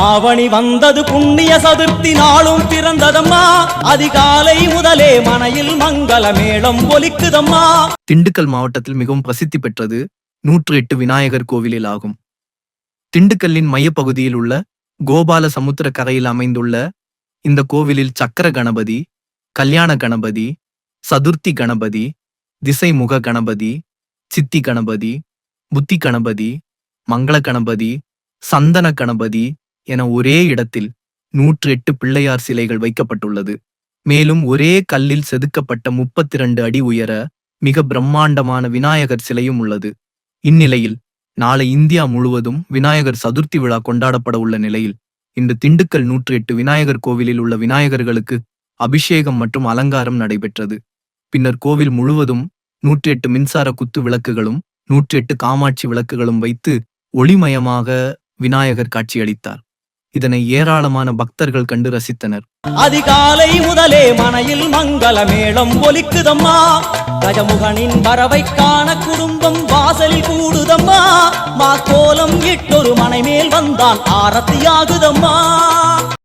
ஆவணி வந்தது புண்ணிய சதுர்த்தி நாளும் பிறந்ததம்மா. அதிகாலை முதலே மனையில் மங்கள மேளம் ஒலிக்குதம்மா திண்டுக்கல் மாவட்டத்தில் மிகவும் பிரசித்தி பெற்றது நூற்று எட்டு விநாயகர் கோவிலில் ஆகும். திண்டுக்கல்லின் மையப்பகுதியில் உள்ள கோபால சமுத்திர கரையில் அமைந்துள்ள இந்த கோவிலில் சக்கர கணபதி கல்யாண கணபதி சதுர்த்தி கணபதி திசைமுக கணபதி சித்தி கணபதி புத்தி கணபதி மங்கள கணபதி சந்தன கணபதி என ஒரே இடத்தில் நூற்று எட்டு பிள்ளையார் சிலைகள் வைக்கப்பட்டுள்ளது. மேலும் ஒரே கல்லில் செதுக்கப்பட்ட முப்பத்தி இரண்டு அடி உயர மிக பிரம்மாண்டமான விநாயகர் சிலையும் உள்ளது. இந்நிலையில் நாளை இந்தியா முழுவதும் விநாயகர் சதுர்த்தி விழா கொண்டாடப்பட உள்ள நிலையில் இன்று திண்டுக்கல் நூற்று எட்டு விநாயகர் கோவிலில் உள்ள விநாயகர்களுக்கு அபிஷேகம் மற்றும் அலங்காரம் நடைபெற்றது. பின்னர் கோவில் முழுவதும் நூற்றி எட்டு மின்சார குத்து விளக்குகளும் நூற்றி எட்டு காமாட்சி விளக்குகளும் வைத்து ஒளிமயமாக விநாயகர் காட்சியளித்தார். இதனை ஏராளமான பக்தர்கள் கண்டு ரசித்தனர். அதிகாலை முதலே மனையில் மங்கள மேளம் ஒலிக்குதம்மா. கஜமுகனின் வரவை காண குடும்பம் வாசலில் கூடுதம்மா. மா கோலம் இட்டொரு மனை மேல் வந்தான் ஆரத்தியாகுதம்மா.